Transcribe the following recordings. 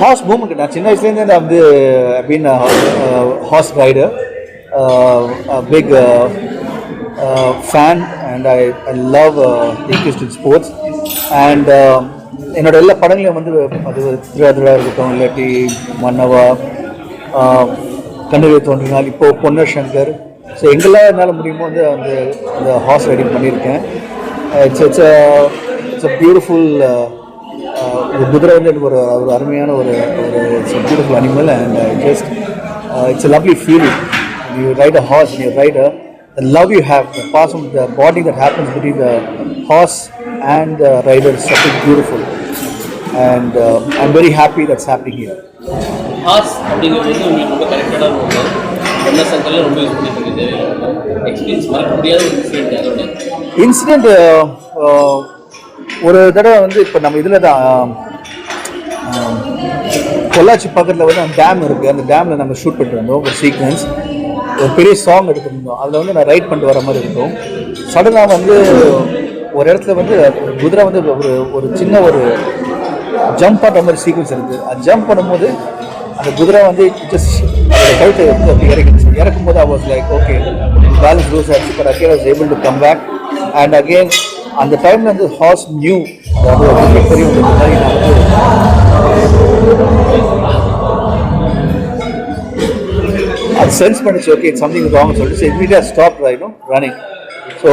Hours moment நான் சின்ன வயசுலேருந்து நான் வந்து been horse rider big fan and I I love interest in sports and என்னோட எல்லா படங்களையும் வந்து அது திருவாதிரா இருக்கட்டும் இல்லாட்டி மன்னவா uh, கண்ணீர் தோன்றினால் இப்போது பொன்னர் சங்கர். ஸோ எங்கெல்லாம் என்னால் முடியுமோ வந்து அந்த அந்த ஹார்ஸ் ரைடிங் பண்ணியிருக்கேன். It's it's it's a beautiful ஒரு குதிரை வந்து எனக்கு ஒரு ஒரு அருமையான ஒரு ஒரு beautiful animal and just it's a lovely feeling you ride a horse you ride a the love you have, the passing, the bonding that happens between the horse and the rider is something beautiful. And uh, I'm very happy that's happening here. Horse அப்படிங்கிறது உங்களுக்கு ரொம்ப கரெக்டான ஒன்று என்ன சங்கரில் ரொம்ப use பண்ணிட்டு இருக்கு experience மறக்க முடியாத ஒரு இன்சிடென்ட் அதோட ஒரு தடவை வந்து இப்போ நம்ம இதில் தான் பொள்ளாச்சி பக்கத்தில் வந்து அந்த டேம் இருக்குது அந்த டேமில் நம்ம ஷூட் பண்ணிட்டு வந்தோம். ஒரு சீக்வன்ஸ் ஒரு பெரிய சாங் எடுத்துருந்தோம். அதில் வந்து நான் ரைட் பண்ணிட்டு வர மாதிரி இருக்கும். சடனாக வந்து ஒரு இடத்துல வந்து குதிரை வந்து ஒரு ஒரு சின்ன ஒரு ஜம்ப் பண்ணுற மாதிரி சீக்வன்ஸ் இருக்குது அது ஜம்ப் பண்ணும்போது அந்த குதிரை வந்து ஜஸ்ட் அதோட கழுத்தை வந்து அப்படி இறக்கிடுச்சு. இறக்கும் போது I like okay balance loose ஆச்சு but again was able to come back and again அந்த டைமில் வந்து ஹார்ஸ் நியூ அதாவது ஒரு மிகப்பெரிய ஒரு மாதிரி நான் வந்து அது சென்ஸ் பண்ணிச்சு ஓகே இட்ஸ் சம்திங் ராங் சொல்லிட்டு. இமீடியாக ஸ்டாப் ஆகிடும் ரன்னிங் ஸோ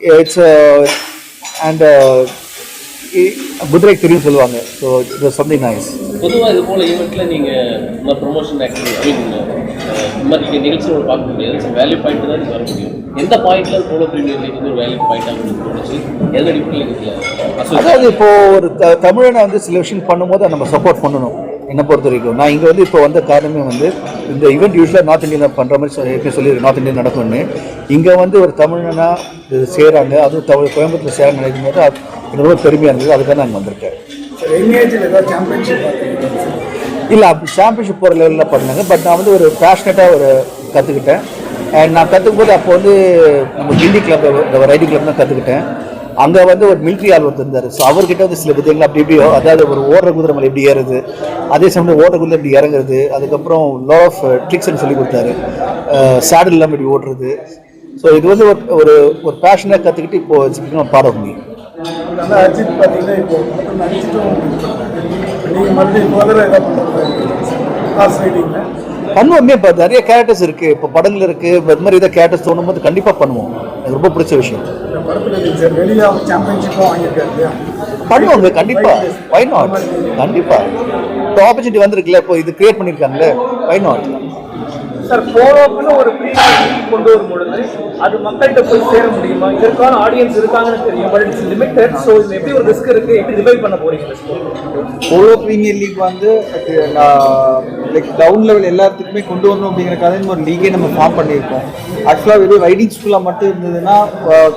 இட்ஸ் அண்ட் குதிரை தெரியும் சொல்லுவாங்க. ஸோ இட் சம்திங் நைஸ் பொதுவாக இது போல ஈவெண்ட்ல நீங்க ப்ரொமோஷன் ஆக்டிவிட்டி ஐ மீன் இந்த மாதிரி நீங்க நிகழ்ச்சியோட பார்க்க முடியாது. வேல்யூ பாயிண்ட் தான் வர முடியும். எந்த பாயிண்ட்ல போலோ பிரீமியர் லீக் வந்து ஒரு வேல்யூ பாயிண்ட் அப்படின்னு தோணுச்சு? எந்த அசோசியேஷன் அதாவது இப்போ ஒரு த தமிழனை வந்து சில விஷயம் பண்ணும்போது நம்ம சப்போர்ட் பண்ணணும். என்னை பொறுத்த வரைக்கும். நான் இங்கே வந்து இப்போ வந்த காரணமே வந்து இந்த ஈவெண்ட் யூஸ்வலாக நார்த் இந்தியன் பண்ணுற மாதிரி சொல்லி சொல்லியிருக்கேன் நார்த் இந்தியன் நடக்கும்னு. இங்கே வந்து ஒரு தமிழனா இது செய்கிறாங்க அதுவும் தமிழ் கோயம்புத்தூர் சேர நினைக்கும் போது அது ரொம்ப பெருமையாக இருந்தது. அதுக்காக நான் வந்திருக்கேன். எங்கேஜில் ஏதாவது சாம்பியன்ஷிப் இல்லை அப்படி சாம்பியன்ஷிப் போகிற லெவலில் பண்ணாங்க. பட் நான் வந்து ஒரு பேஷனட்டாக ஒரு கற்றுக்கிட்டேன் அண்ட் நான் கற்றுக்கும் போது அப்போ வந்து நம்ம கிண்டி கிளப் ரைடிங் கிளப் தான் கற்றுக்கிட்டேன் அங்கே வந்து ஒரு மிலிட்ரி ஆள் ஒருத்தர் இருந்தார். ஸோ அவர்கிட்ட வந்து சில விதங்கள் அப்படி இப்படியோ அதாவது ஒரு ஓடுற குதிரை மேலே எப்படி ஏறுது அதே சமயம் ஓடுற குதிரை எப்படி இறங்குறது அதுக்கப்புறம் லா ஆஃப் ட்ரிக்ஸ்னு சொல்லி கொடுத்தாரு. சேடல் இல்லாமல் இப்படி ஓடுறது. ஸோ இது வந்து ஒரு ஒரு ஒரு பேஷனாக கற்றுக்கிட்டு இப்போ வச்சுக்கிட்டு பாட முடியும் அஜித் பார்த்தீங்கன்னா இப்போ நடிச்சிட்டும் நீங்கள் மறுபடியும் முதல்ல பண்ணுறது பண்ணுவோமே. இப்போ நிறைய கேரக்டர்ஸ் இருக்குது இப்போ படங்கள் இருக்குது இது மாதிரி ஏதாவது கேரக்டர்ஸ் தோணும் போது கண்டிப்பாக பண்ணுவோம். எனக்கு ரொம்ப பிடிச்ச விஷயம். பண்ணுவாங்க கண்டிப்பா. வை நாட் கண்டிப்பா. இப்போ ஆப்பர்ச்சுனிட்டி வந்திருக்குல்ல இப்போ இது கிரியேட் பண்ணியிருக்காங்கல்ல. வை நாட் சார் போலோக்குன்னு ஒரு கொண்டு வரும் பொழுது அது மக்கள்கிட்ட போய் சேர முடியுமா? இதற்கான ஆடியன்ஸ் இருக்காங்கன்னு தெரியும். பட் இட்ஸ் லிமிடெட் ஸோ இது எப்படி ஒரு ரிஸ்க் இருக்கு. எப்படி ரிவைவ் பண்ண போறீங்க போலோ ப்ரீமியர் லீக் வந்து லைக் டவுன் லெவல் எல்லாத்துக்குமே கொண்டு வரணும் அப்படிங்கிறக்காக இந்த ஒரு லீகே நம்ம ஃபார்ம் பண்ணியிருக்கோம். ஆக்சுவலாக வெறும் ரைடிங் ஸ்கூலாக மட்டும் இருந்ததுன்னா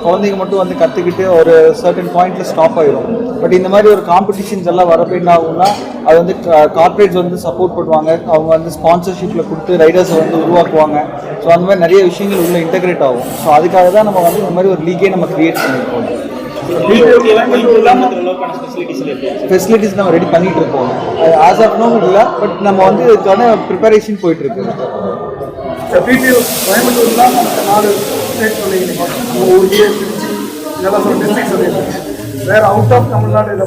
குழந்தைங்க மட்டும் வந்து கற்றுக்கிட்டு ஒரு சர்டன் பாயிண்ட்ல ஸ்டாப் ஆகிடும் பட் இந்த மாதிரி ஒரு காம்படிஷன்ஸ் எல்லாம் வரப்போ என்ன ஆகும்னா அது வந்து கார்ப்பரேட்ஸ் வந்து சப்போர்ட் பண்ணுவாங்க. அவங்க வந்து ஸ்பான்சர்ஷிப்பில் கொடுத்து ரைடர்ஸை வந்து உருவாக்குவாங்க. ஸோ அந்த மாதிரி நிறைய விஷயங்கள் உள்ள இன்டகிரேட் ஆகும். ஸோ அதுக்காக தான் நம்ம வந்து இந்த மாதிரி ஒரு லீகே நம்ம கிரியேட் பண்ணியிருக்கோம். ஃபெசிலிட்டிஸ் நம்ம ரெடி பண்ணிட்டு இருக்கோம் ஆஸ் ஆஃப் நோ இல்லை பட் நம்ம வந்து இதுக்கான ப்ரிப்பரேஷன் போயிட்டு இருக்கு இந்த நம்ம இதெல்லாம் வேறு அவுட் ஆஃப் தமிழ்நாடு இதை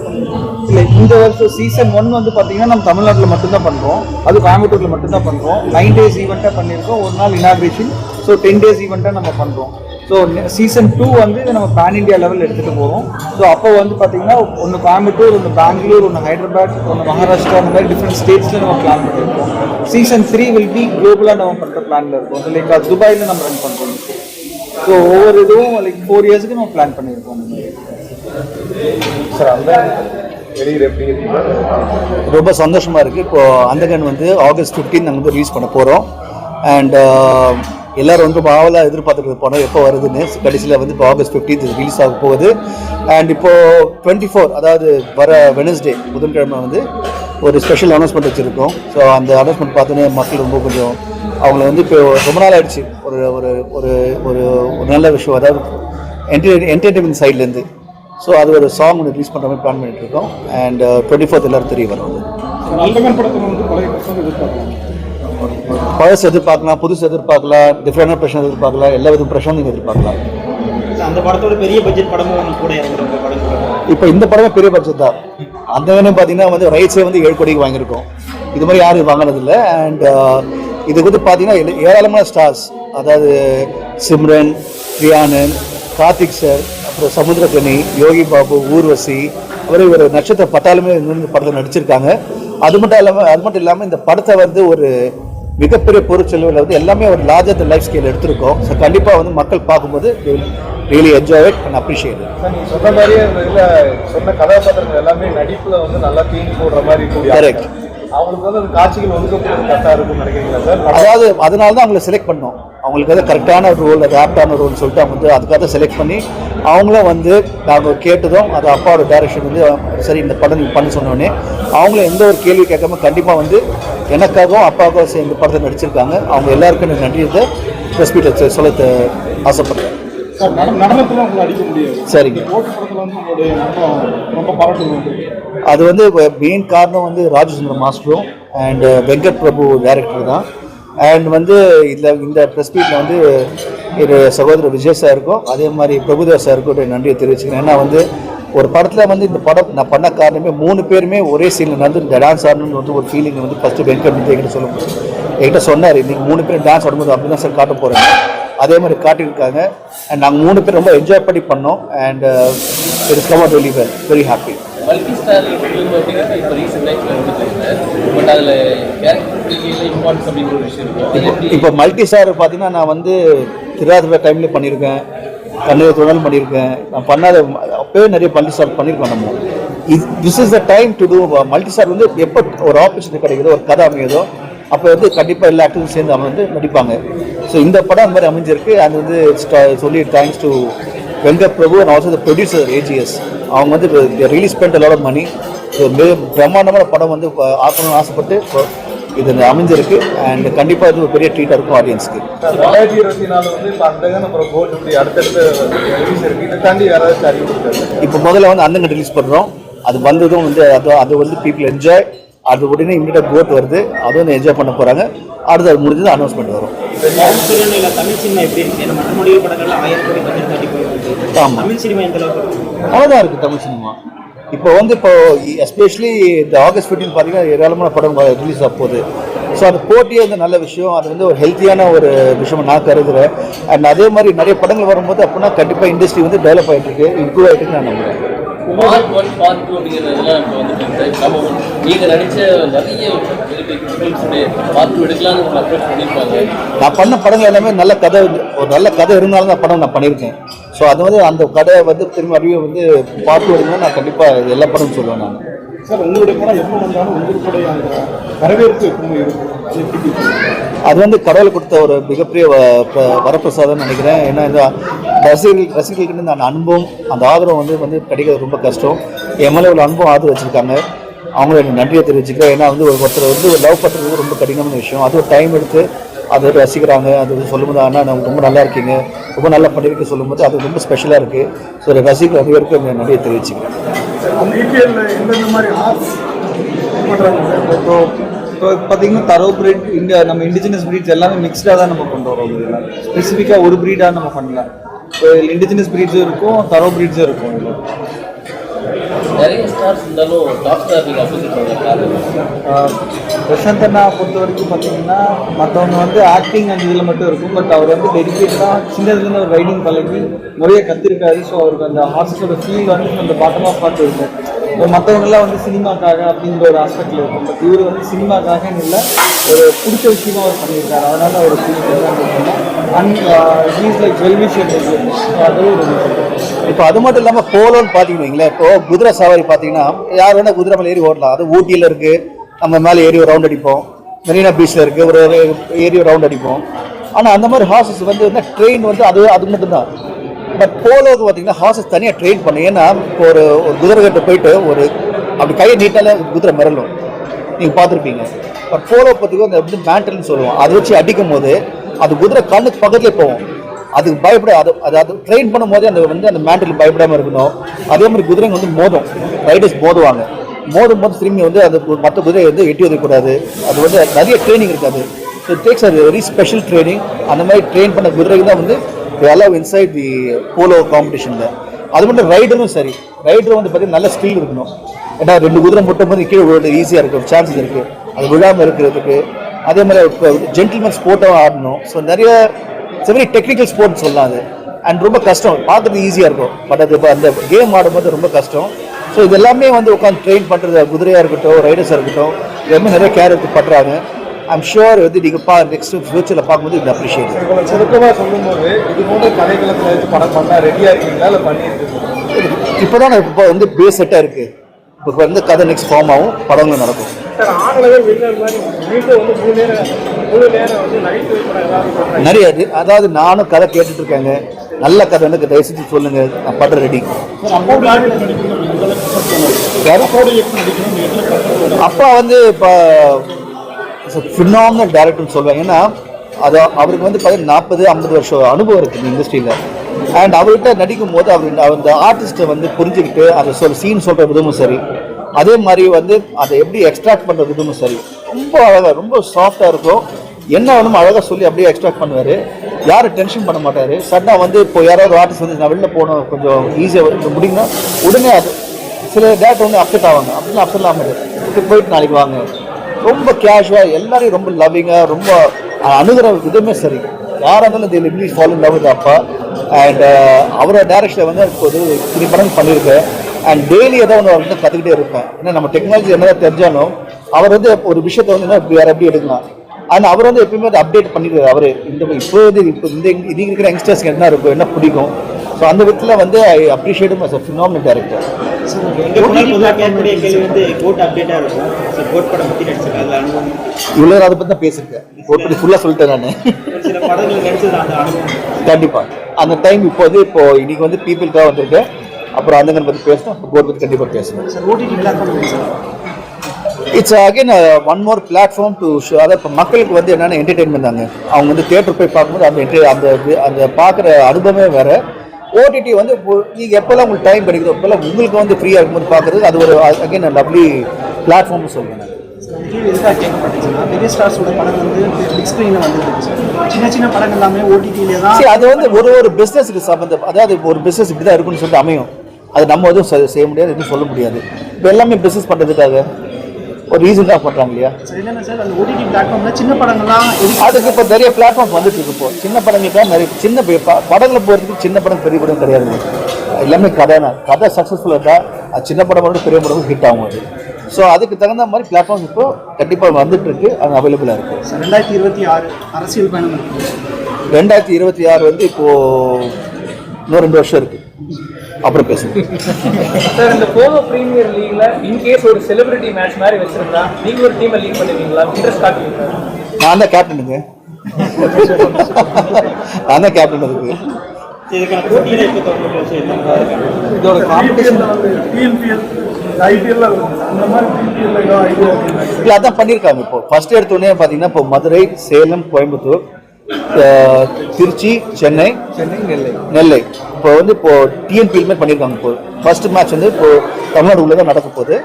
இல்லை இந்த வருஷம் சீசன் ஒன் வந்து பார்த்தீங்கன்னா நம்ம தமிழ்நாட்டில் மட்டும்தான் பண்ணுறோம் அது கோயம்புத்தூரில் மட்டும்தான் பண்ணுறோம் நைன் டேஸ் ஈவெண்ட்டாக பண்ணியிருக்கோம். ஒரு நாள் இனாக்ரேஷன் ஸோ டென் டேஸ் ஈவெண்ட்டாக நம்ம பண்ணுறோம் ஸோ சீசன் டூ வந்து இதை நம்ம பேன் இந்தியா லெவல் எடுத்துகிட்டு போகிறோம் ஸோ அப்போ வந்து பார்த்தீங்கன்னா ஒன்று கோயம்புத்தூர் ஒன்று பெங்களூர் ஒன்று ஹைதராபாத் ஒன்று மகாராஷ்டிரா அந்த மாதிரி டிஃப்ரெண்ட் ஸ்டேட்ஸில் நம்ம பிளான் பண்ணியிருக்கோம் சீசன் த்ரீ வில் பி குளோபலாக நம்ம பண்ணுற பிளானில் இருக்கும். லைக் துபாயில் நம்ம ரன் பண்ணுறோம் ஸோ ஒவ்வொரு இதுவும் லைக் ஃபோர் இயர்ஸ்க்கு நம்ம பிளான் பண்ணியிருக்கோம் அந்த மாதிரி சார் அந்த ரொம்ப சந்தோஷமா இருக்கு. இப்போ அந்தகன் வந்து ஆகஸ்ட் 15 நாங்கள் வந்து ரிலீஸ் பண்ண போகிறோம் அண்ட் எல்லாரும் வந்து ரொம்ப ஆவலாக எதிர்பார்த்துட்டு படம் எப்போ வருதுன்னு கடைசியில் வந்து இப்போ ஆகஸ்ட் 15 ரிலீஸ் ஆக போகுது. அண்ட் இப்போது டுவெண்ட்டி ஃபோர் அதாவது வர வெனஸ்டே புதன்கிழமை வந்து ஒரு ஸ்பெஷல் அனௌன்ஸ்மெண்ட் வச்சுருக்கோம். ஸோ அந்த அனௌன்ஸ்மெண்ட் பார்த்தோன்னே மக்கள் ரொம்ப கொஞ்சம் அவங்கள வந்து இப்போ ரொம்ப நாள் ஆயிடுச்சு. ஒரு ஒரு ஒரு ஒரு ஒரு நல்ல விஷயம். அதாவது என்டர் என்டர்டெயின்மெண்ட் சைட்லேருந்து ஸோ அது ஒரு சாங் ஒன்று ரிலீஸ் பண்ணுற மாதிரி பிளான் பண்ணிட்டு இருக்கோம். அண்ட் டுவெண்ட்டி ஃபோர்த் எல்லாரும் தெரிய வரும். பழசு எதிர்பார்க்கலாம் புதுசு எதிர்பார்க்கலாம் டிஃப்ரெண்டான பிரச்சனை எதிர்பார்க்கலாம் எல்லா விதம் பிரச்சனை நீங்கள் எதிர்பார்க்கலாம். அந்த படத்தோட பெரிய பட்ஜெட் படமும் கூட இப்போ இந்த படமே பெரிய பட்ஜெட் தான். அந்த வேணும் பார்த்தீங்கன்னா வந்து ரைட்ஸே வந்து ஏழு கோடிக்கு வாங்கியிருக்கோம். இது மாதிரி யாரும் வாங்கினதில்லை அண்ட் இது வந்து பார்த்தீங்கன்னா ஏராளமான ஸ்டார்ஸ் அதாவது சிம்ரன் பிரியானன் கார்த்திக் சார் அப்புறம் சமுத்திரக்கனி யோகி பாபு ஊர்வசி அப்புறம் ஒரு நட்சத்திர பட்டாலுமே இந்த படத்தில் நடிச்சிருக்காங்க. அது மட்டும் இல்லாமல் அது மட்டும் இல்லாமல் இந்த படத்தை வந்து ஒரு மிகப்பெரிய பொருட்செலவில் வந்து எல்லாமே ஒரு லார்ஜர் லைஃப் ஸ்கேல் எடுத்திருக்கோம். ஸோ கண்டிப்பாக வந்து மக்கள் பார்க்கும்போது really enjoy it and appreciate நீங்க சொன்ன மாதிரியே இதுல சொன்ன கதாபாத்திரங்கள் எல்லாமே நடிப்புல வந்து நல்லா தீனி போடுற மாதிரி Correct. அவங்களுக்கு வந்து அந்த காட்சிகள் ஒதுக்கப்படுறது கரெக்டாக இருக்கும்னு நினைக்கிறீங்களா சார்? அதாவது அதனால தான் அவங்கள செலக்ட் பண்ணோம். அவங்களுக்கு வந்து கரெக்டான ரோல் அது ஆப்டான ரோல்னு சொல்லிட்டு அவங்க வந்து அதுக்காக தான் செலக்ட் பண்ணி அவங்களும் வந்து நாங்கள் கேட்டதும் அது அப்பாவோட டேரக்ஷன் வந்து சரி இந்த படம் நீங்கள் பண்ண சொன்னோடனே அவங்களும் எந்த ஒரு கேள்வி கேட்காம கண்டிப்பாக வந்து எனக்காகவும் அப்பாவுக்கும் இந்த படத்தை நடிச்சிருக்காங்க. அவங்க எல்லாருக்கும் நன்றியத்தை நன்றியதை ப்ரெஸ் சொல்ல ஆசைப்படுறேன். சரிங்க. அது வந்து மெயின் காரணம் வந்து ராஜசுந்தரம் மாஸ்டரும் அண்ட் வெங்கட் பிரபு டைரக்டர் தான். அண்ட் வந்து இதில் இந்த ப்ரெஸ் மீட்டில் வந்து இது சகோதரர் விஜய் சாருக்கும் அதே மாதிரி பிரபுதேவ் சாருக்கும் நன்றியை தெரிவிச்சுக்கிறேன். ஏன்னா வந்து ஒரு படத்தில் வந்து இந்த படம் நான் பண்ண காரணமே மூணு பேருமே ஒரே சீனில் நடந்து இந்த டான்ஸ் ஆடணும்னு வந்து ஒரு ஃபீலிங் வந்து ஃபஸ்ட்டு வெங்கட் என்கிட்ட சொல்லும் என்கிட்ட சொன்னார் நீங்கள் மூணு பேரும் டான்ஸ் ஆடும்போது அப்படி தான் சார் காட்ட போகிறேன் அதே மாதிரி காட்டியிருக்காங்க. அண்ட் நாங்கள் மூணு பேர் ரொம்ப என்ஜாய் பண்ணி பண்ணோம். And it is come out very well very happy multi star film அப்படிங்கிறது இப்போ ரீசெண்ட் பட் அதில் இம்பார்ட்டன்ஸ் ஒரு விஷயம் இப்போ மல்டி ஸ்டார் பார்த்தீங்கன்னா நான் வந்து திராதிர டைம்லேயே பண்ணியிருக்கேன். கண்ணீர் தொடர்ந்து பண்ணியிருக்கேன். நான் பண்ணாத அப்போவே நிறைய மல்டி ஸ்டார் பண்ணியிருக்கோம் நம்ம. இது this is the time to do multi star வந்து எப்போ ஒரு ஆப்பர்ச்சுனிட்டி கிடைக்குதோ ஒரு கதை அமையுதோ அப்போ வந்து கண்டிப்பாக எல்லா ஆக்டரும் சேர்ந்து அவங்க வந்து நடிப்பாங்க. ஸோ இந்த படம் அந்த மாதிரி அமைஞ்சிருக்கு. அது வந்து சொல்லி thanks to Venkat Prabhu and also the producer AGS அவங்க வந்து ரிலீஸ் பண்ணிட்டு லாட் ஆஃப் மணி ஸோ மிக பிரம்மாண்டமான படம் வந்து ஆக்கணும்னு ஆசைப்பட்டு இது அமைஞ்சிருக்கு. அண்ட் கண்டிப்பாக இது ஒரு பெரிய ட்ரீட்டாக இருக்கும் ஆடியன்ஸ்க்கு ரெண்டாயிரத்தி இருபத்தி நாலு வந்து இப்போ அந்த அப்புறம் கோட் இப்படி அடுத்தடுத்த ரிலீஸ் இருக்கு. இதை தாண்டி யாராவது இப்போ முதல்ல வந்து அந்தங்க ரிலீஸ் பண்ணுறோம் அது வந்ததும் வந்து அது அது வந்து பீப்புள் என்ஜாய் அது உடனே இமீடியட் கோட் வருது. அதுவும் வந்து என்ஜாய் பண்ண போகிறாங்க அடுத்து அது முடிஞ்சது அனௌன்ஸ்மெண்ட் வரும். இல்லை தமிழ் சினிமா இருக்கு? அவ்வளோதான் இருக்குது தமிழ் சினிமா இப்போ வந்து இப்போ எஸ்பெஷலி இந்த ஆகஸ்ட் ஃபிஃப்டீன் பார்த்தீங்கன்னா ஏராளமான படம் ரிலீஸ் ஆக போகுது. ஸோ அது போட்டியே வந்து நல்ல விஷயம். அது வந்து ஒரு ஹெல்த்தியான ஒரு விஷயம் நான் கருதுகிறேன் அண்ட் அதே மாதிரி நிறைய படங்கள் வரும்போது அப்படின்னா கண்டிப்பாக இண்டஸ்ட்ரி வந்து டெவலப் ஆகிட்டு இருக்கு இம்ப்ரூவ் ஆகிட்டு இருக்கு நான் நம்புறேன். பார்ட் ஒன் பார்ட் டூ அப்படிங்கிறதெல்லாம் இப்போ வந்துட்டு நம்ம நீங்கள் நடித்த நிறைய ஃபிலிம்ஸுடைய பார்ட் டூ எடுக்கலாம்னு உங்களை அப்ரோச் பண்ணியிருப்பாங்க நான் பண்ண படங்கள் எல்லாமே நல்ல கதை ஒரு நல்ல கதை இருந்தாலும் தான் படம் நான் பண்ணியிருக்கேன். ஸோ அது வந்து அந்த கதையை வந்து திரும்ப அறிவு வந்து பார்த்து வருங்க நான் கண்டிப்பாக எல்லா படமும் சொல்லுவேன் நான். சார் உங்களுடைய படம் எப்போ வந்தாலும் உங்களுடைய அந்த வரவேற்பு எப்பவுமே இருக்கும்? அது வந்து கடவுள் கொடுத்த ஒரு மிகப்பெரிய வ- நினைக்கிறேன். ஏன்னா இந்த ரசிகர்கள் ரசிகர்களுக்கு அந்த அன்பும் அந்த ஆதரவு வந்து வந்து கிடைக்கிறது ரொம்ப கஷ்டம். என் மேலே உள்ள அன்பும் ஆதரவு வச்சுருக்காங்க. அவங்களும் எனக்கு நன்றியை தெரிவிச்சுக்கிறேன். ஏன்னா வந்து ஒரு ஒருத்தர் வந்து ஒரு லவ் பண்ணுறது ரொம்ப கடினமான விஷயம். அது ஒரு டைம் எடுத்து அதை ரசிக்கிறாங்க. அது வந்து சொல்லும்போது ஆனால் ரொம்ப நல்லா இருக்கீங்க. ரொம்ப நல்லா பண்ணியிருக்கு சொல்லும்போது அது ரொம்ப ஸ்பெஷலாக இருக்குது ஸோ ரசிகர்கள் அதிகருக்கு நன்றியை தெரிவிச்சுக்கிறேன். பிபிஎல்ல எந்தெந்த மாதிரி ஆர்ட்ஸ் இப்போ இப்போ பார்த்தீங்கன்னா தரோ பிரீட் இந்தியா நம்ம இண்டிஜினஸ் பிரீட்ஸ் எல்லாமே மிக்ஸ்டாக தான் நம்ம கொண்டு வரோம். இதெல்லாம் ஸ்பெசிஃபிக்காக ஒரு பிரீடாக நம்ம பண்ணலாம். இப்போ இண்டிஜினஸ் பிரீட்ஸும் இருக்கும் தரோ பிரீட்ஸும் இருக்கும். இதுல. நிறைய ஸ்டார்ஸ் இருந்தாலும் டாப் ஸ்டார் நீங்கள் அப்போசிட் பிரசாந்த் அண்ணா பொறுத்த வரைக்கும் பார்த்தீங்கன்னா மற்றவங்க வந்து ஆக்டிங் அந்த இதில் மட்டும் இருக்கும். பட் அவர் வந்து டெடிக்கேட்டாக சின்னதுலேருந்து ஒரு ரைடிங் பழகி நிறைய கற்றுருக்காரு ஸோ அவருக்கு அந்த ஹார்ஸோட ஃபீல் வந்து அந்த பாட்டம் ஆஃப் பார்ட் இருக்கும் மற்றவங்கெல்லாம் வந்து சினிமாக்காக அப்படிங்கிற ஒரு ஆஸ்பெக்டில் இருக்கும். பட் இவர் வந்து சினிமாக்காக இல்லை ஒரு பிடிச்ச விஷயமா அவர் பண்ணியிருக்காரு. அதனால அவர் அண்ட் ஹீஸ் லைக் வெல்விஷன் அதுவும் ஒரு இப்போ அது மட்டும் இல்லாமல் போலோன்னு பார்த்தீங்கன்னு வைங்களேன். இப்போ குதிரை சவாரி பார்த்தீங்கன்னா யார் வேணால் குதிரை மேலே ஏறி ஓடலாம். அது ஊட்டியில் இருக்குது நம்ம மேலே ஏறி ஒரு ரவுண்ட் அடிப்போம். மெரினா பீச்சில் இருக்குது ஒரு ஏறி ஒரு ரவுண்ட் அடிப்போம். ஆனால் அந்த மாதிரி ஹார்சஸ் வந்து என்ன ட்ரெயின் வந்து அது அது மட்டும்தான். பட் போலோவுக்கு பார்த்தீங்கன்னா ஹார்சஸ் தனியாக ட்ரெயின் பண்ணு ஏன்னா இப்போ ஒரு ஒரு குதிரை கிட்ட போயிட்டு ஒரு அப்படி கையை நீட்டாலே குதிரை மிரளும். நீங்கள் பார்த்துருப்பீங்க. பட் போலோ பற்றிக்கும் அந்த வந்து மேண்டல்னு சொல்லுவோம். அதை வச்சு அடிக்கும் போது அது குதிரை கண்ணுக்கு பக்கத்துலேயே போகும். அதுக்கு பயப்பட அது அது அது ட்ரெயின் பண்ணும்போதே அந்த வந்து அந்த மேண்டல் பயப்படாமல் இருக்கணும். அதே மாதிரி குதிரைங்க வந்து மோதும். ரைடர்ஸ் மோதுவாங்க. மோதும் போது திரும்பி வந்து அது மற்ற குதிரையை வந்து எட்டி உதவக்கூடாது அது வந்து நிறைய ட்ரைனிங் இருக்காது. ஸோ டேக்ஸ் அது வெரி ஸ்பெஷல் ட்ரைனிங் அந்த மாதிரி ட்ரெயின் பண்ண குதிரைக்கு தான் வந்து அலவ் இன்சைட் தி போலோ காம்படிஷனில் அது மட்டும் ரைடரும் சரி. ரைடர் வந்து பார்த்தீங்கன்னா நல்ல ஸ்கில் இருக்கணும். ஏன்னா ரெண்டு குதிரை முட்டும் போது கீழே விழுறது ஈஸியாக இருக்கும் சான்சஸ் இருக்குது அது விழாமல் இருக்கிறதுக்கு. அதே மாதிரி ஜென்டில்மேன் ஸ்போர்ட்டாக ஆடணும். ஸோ நிறைய இட்ஸ் வெரி டெக்னிக்கல் ஸ்போர்ட்ஸ் சொல்லலாம் அது. அண்ட் ரொம்ப கஷ்டம். பார்க்கறது ஈஸியாக இருக்கும். பட் அது இப்போ அந்த கேம் ஆடும்போது ரொம்ப கஷ்டம். ஸோ இது எல்லாமே வந்து உட்காந்து ட்ரெயின் பண்ணுறது குதிரையாக இருக்கட்டும் ரைடர்ஸாக இருக்கட்டும் எல்லாமே நிறைய கேர் எடுத்து பண்ணுறாங்க ஐம் ஷுர் வந்து நீங்கள் பா நெக்ஸ்ட் ஃபியூச்சரில் பார்க்கும்போது இது அப்ரிஷியேட் சுருக்கமாக சொல்லும்போது இது போன்ற கதைக்களத்தில் வச்சு படம் பண்ணா ரெடியாக இருக்கீங்களா? இல்லை பண்ணிட்டு இப்போ தான் இப்போ வந்து பேஸ் செட்டாக இருக்குது இப்போ வந்து கதை நெக்ஸ்ட் ஃபார்ம் ஆகும் படங்களும் நடக்கும். நிறைய அதாவது நானும் கதை கேட்டுட்டு இருக்கேங்க. நல்ல கதை வந்து தயவு செஞ்சு சொல்லுங்க. நான் படம் ரெடி அப்பா வந்து இப்போ ஃபினாமினல் டேரக்டர்னு சொல்லுவேன் ஏன்னா அது அவருக்கு வந்து பார்த்தீங்கன்னா நாற்பது ஐம்பது வருஷம் அனுபவம் இருக்குது இந்த இண்டஸ்ட்ரியில் அண்ட் அவர்கிட்ட நடிக்கும் போது அவர் அந்த ஆர்டிஸ்ட்டை வந்து புரிஞ்சுக்கிட்டு அந்த சொல் சீன் சொல்கிற விதமும் சரி. அதே மாதிரி வந்து அதை எப்படி எக்ஸ்ட்ராக்ட் பண்ணுற விதமும் சரி. ரொம்ப அழகாக ரொம்ப சாஃப்டாக இருக்கும். என்ன வேணுமோ அழகாக சொல்லி அப்படியே எக்ஸ்ட்ராக்ட் பண்ணுவார். யாரும் டென்ஷன் பண்ண மாட்டார். சடனாக வந்து இப்போ யாராவது ஆர்டிஸ்ட் வந்து நான் வெளில போகணும் கொஞ்சம் ஈஸியாக முடியும்னா உடனே அது சில டேட் வந்து அப்செட் ஆவாங்க. அப்படின்னு அப்செட் ஆகாமல் போயிட்டு நாளைக்கு வாங்க. ரொம்ப கேஷுவலாக எல்லாரையும் ரொம்ப லவ்விங்காக ரொம்ப அணுகிற விதமே சரி. யாராக இருந்தாலும் இதில் இங்கிலீஷ் ஃபாலோ லவ் அப்பா. அண்ட் அவரோட டேரக்ஷனில் வந்து எனக்கு ஒரு த்ரீ படம் பண்ணியிருக்கேன். அண்ட் டெய்லி ஏதோ ஒன்று அவர்கிட்ட கற்றுக்கிட்டே இருப்பேன். ஏன்னா நம்ம டெக்னாலஜி என்னதான் தெரிஞ்சாலும் அவர் வந்து ஒரு விஷயத்தை வந்து என்ன வேறு எப்படி எடுக்கலாம்? ஆனால் அவர் வந்து எப்பயுமே அப்டேட் பண்ணிடுவார் அவர். இந்த இப்போ இது இப்போ இந்த இன்னைக்கு இருக்கிற யங்ஸ்டர்ஸ்க்கு என்ன இருக்கும் என்ன பிடிக்கும்? ஸோ அந்த விதத்தில் வந்து I appreciate as a phenomenal director GOAT GOAT பற்றி இவ்வளோ அதை பற்றி தான் பேசியிருக்கேன். போட்டு ஃபுல்லாக சொல்லிட்டேன் நான். அந்த கண்டிப்பாக அந்த டைம் இப்போ வந்து இப்போ இன்னைக்கு வந்து பீப்புளுக்காக வந்திருக்கேன் அப்புறம் அந்தங்கன் பற்றி பேசணும். கோட் பற்றி கண்டிப்பாக பேசணும் it's again one more platform to show அதாவது இப்போ மக்களுக்கு வந்து என்னென்ன என்டர்டெயின்மெண்ட் தாங்க. அவங்க வந்து தேட்டர் போய் பார்க்கும்போது அந்த அந்த அந்த பார்க்குற அனுபவமே வேறு. ஓடிடி வந்து நீங்கள் எப்போல்லாம் உங்களுக்கு டைம் கிடைக்குதோ அப்போல்லாம் உங்களுக்கு வந்து ஃப்ரீயாக இருக்கும்போது பார்க்குறது அது ஒரு அகைன் லவ்லி பிளாட்ஃபார்ம்னு சொல்லுவேன் எதுக்காக கேட்கப்பட்டுச்சுன்னா பெரிய ஸ்டார்ஸோட படம் வந்து பிக் ஸ்க்ரீனில் வந்துருக்கு சார் சின்ன சின்ன படங்கள் எல்லாமே ஓடிடியிலே தான் அது வந்து ஒரு ஒரு பிஸ்னஸுக்கு சம்மந்தம் அதாவது ஒரு பிஸ்னஸ் இப்படி தான் இருக்குன்னு சொல்லிட்டு அமையும். அது நம்ம எதுவும் செய்ய முடியாது எதுவும் சொல்ல முடியாது. இப்போ எல்லாமே பிஸ்னஸ் பண்ணுறதுக்காக ஒரு ரீசன் தான் பண்ணுறாங்க இல்லையா? சார் இல்லைன்னா சார்? அந்த ஓடிடி பிளாட்ஃபார்மில் சின்ன படங்கள்லாம் அதுக்கு இப்போ நிறைய பிளாட்ஃபார்ம் வந்துட்டு இருக்கு இப்போ. சின்ன படங்களுக்காக நிறைய சின்ன படங்களை போகிறதுக்கு சின்ன படம் பெரிய படம் கிடையாது. எல்லாமே கதை தான். கதை சக்ஸஸ்ஃபுல்லாக இருந்தால் அது சின்ன படம் மட்டும் பெரிய படம் ஹிட் ஆகும் அது. ஸோ அதுக்கு தகுந்த மாதிரி பிளாட்ஃபார்ம் இப்போ கண்டிப்பாக வந்துட்டு இருக்கு. அது அவைலபிளாக இருக்கு. ரெண்டாயிரத்தி இருபத்தி ஆறு அரசியல் பயணம் ரெண்டாயிரத்தி இருபத்தி ஆறு வந்து இப்போ இன்னும் ரெண்டு வருஷம் இருக்கு. அப்புறம் பேசுங்க சார் இந்த போலோ பிரீமியர் லீக்ல இன்கேஸ் ஒரு செலிபிரிட்டி மேட்ச் மாதிரி வச்சிருந்தா நீங்க ஒரு டீமை லீட் பண்ணுவீங்களா? இன்ட்ரெஸ்ட் காட்டுவீங்களா? நான் தான் கேப்டனுங்க நான் தான் கேப்டன் அதுக்கு. இதோட காம்படிஷன் டிஎன்பிஎல் இல்லை அதான் பண்ணியிருக்காங்க இப்போ. ஃபர்ஸ்ட் எடுத்தோடனே பார்த்தீங்கன்னா இப்போ மதுரை சேலம் கோயம்புத்தூர் திருச்சி சென்னை சென்னை நெல்லை. நெல்லை. இப்போ வந்து இப்போ டிஎன்பிஎல் மாதிரி பண்ணியிருக்காங்க. இப்போ ஃபர்ஸ்ட் மேட்ச் வந்து இப்போ தமிழ்நாடு உள்ள தான் நடக்க போகுது.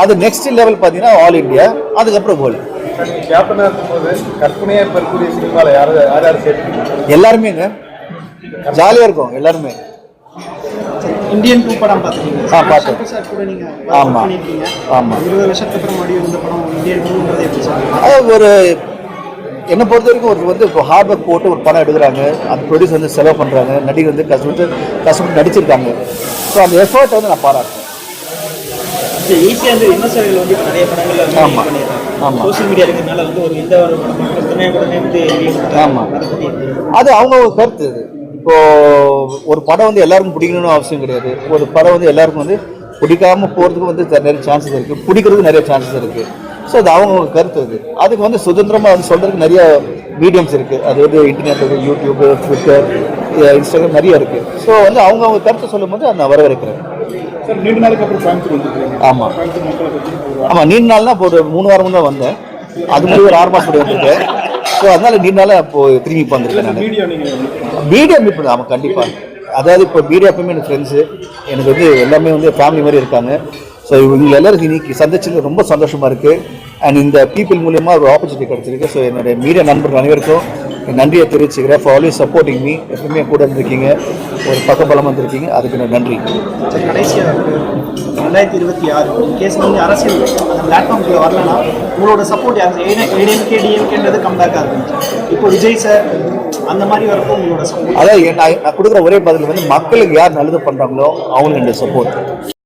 அது நெக்ஸ்ட் லெவல் பார்த்தீங்கன்னா ஆல் இந்தியா அதுக்கப்புறம் வேர்ல்டு கேப்டனாக இருக்கும்போது கற்பனையாக இப்போ இருக்கக்கூடிய சினிமாவில் யார் யார் யார் சேர்த்துக்கீங்க எல்லாருமேங்க ஜாலியாக இருக்கும் எல்லாருமே. இந்தியன் டூ படம் பார்த்துருக்கீங்க. ஆ, பார்த்தேன். சார் கூட நீங்கள் ஆமா. பண்ணியிருக்கீங்க ஆமா. இருபது வருஷத்துக்கு அப்புறம் மறுபடியும் இந்த படம் இந்தியன் டூன்றது எப்படி சார்? அது ஒரு என்னை பொறுத்த வரைக்கும் ஒரு வந்து இப்போ ஹார்ட் ஒர்க் போட்டு ஒரு படம் எடுக்கிறாங்க. அந்த ப்ரொடியூஸ் வந்து செலவு பண்ணுறாங்க நடிகர் வந்து கஷ்டப்பட்டு கஷ்டப்பட்டு நடிச்சிருக்காங்க. ஸோ அந்த எஃபர்ட்டை வந்து நான் பாராட்டுறேன். ஈஸியாக வந்து விமர்சகர்கள் வந்து இப்போ நிறைய படங்கள்ல வந்து ஆமா. பண்ணிடுறாங்க ஆமா. சோஷியல் மீடியா இருக்கிறதுனால வந்து ஒரு எந்த ஒரு படம் பார்க்கணும் உடனே உடனே வந்து review கொடுத்தாங்க. ஆமா. அதை அவங்க ஒரு கருத்து அது இப்போ ஒரு படம் வந்து எல்லாருக்கும் பிடிக்கணும்னு அவசியம் கிடையாது. ஒரு படம் வந்து எல்லாருக்கும் வந்து பிடிக்காம போகிறதுக்கு வந்து நிறைய சான்சஸ் இருக்குது பிடிக்கிறதுக்கு நிறைய சான்சஸ் இருக்குது ஸோ அது அவங்க ஒரு கருத்து அது. அதுக்கு வந்து சுதந்திரமாக வந்து சொல்கிறதுக்கு நிறைய மீடியம்ஸ் இருக்குது அது வந்து இன்டர்நெட் இருக்குது யூடியூப் ட்விட்டர் இன்ஸ்டாகிராம் நிறைய இருக்குது ஸோ வந்து அவங்க அவங்க கருத்து சொல்லும்போது அதை நான் வரவேற்கிறேன். ஆமாம் ஆமாம் நீண்ட நாள்னா இப்போ ஒரு மூணு வாரம் தான் வந்தேன். அது மாதிரி ஒரு ஆறு மாதம் வந்திருக்கேன். ஸோ அதனால நீண்ட நாளாக இப்போ திரும்பி இப்போ வந்திருக்கேன் நான். மீடியா மீட் பண்ண ஆமாம் கண்டிப்பாக அதாவது இப்போ மீடியா எப்பவுமே எனக்கு ஃப்ரெண்ட்ஸு எனக்கு வந்து எல்லாமே வந்து ஃபேமிலி மாதிரி இருக்காங்க. ஸோ ஸோ இவங்க எல்லாருக்கும் இன்னைக்கு சந்திச்சது ரொம்ப சந்தோஷமாக இருக்குது அண்ட் இந்த பீப்புள் மூலியமாக ஒரு ஆப்பர்ச்சுனிட்டி கிடச்சிருக்கு. ஸோ என்னுடைய மீடியா நண்பர்கள் அனைவருக்கும் நன்றியை தெரிவிச்சுக்கிறேன். ஃபார் ஆல்வேஸ் சப்போர்ட்டிங் மீ எப்பவுமே கூட இருந்திருக்கீங்க. ஒரு பக்கபலமாக இருந்திருக்கீங்க அதுக்கு நான் நன்றி. கடைசியாக ரெண்டாயிரத்தி இருபத்தி ஆறு கேஸ் நீங்கள் அரசியல் அந்த பிளாட்ஃபார்முக்குள்ள வரலன்னா உங்களோட சப்போர்ட் யார்? ஏடிஎம்கே டிஎம்கேன்றது கம்பேக்காக இருந்துச்சு. இப்போ விஜய் சார் அந்த மாதிரி வரப்போ உங்களோட சப்போர்ட் அதாவது நான் கொடுக்குற ஒரே பதில் வந்து மக்களுக்கு யார் நல்லது பண்ணுறாங்களோ அவங்களுக்கு என்னுடைய சப்போர்ட்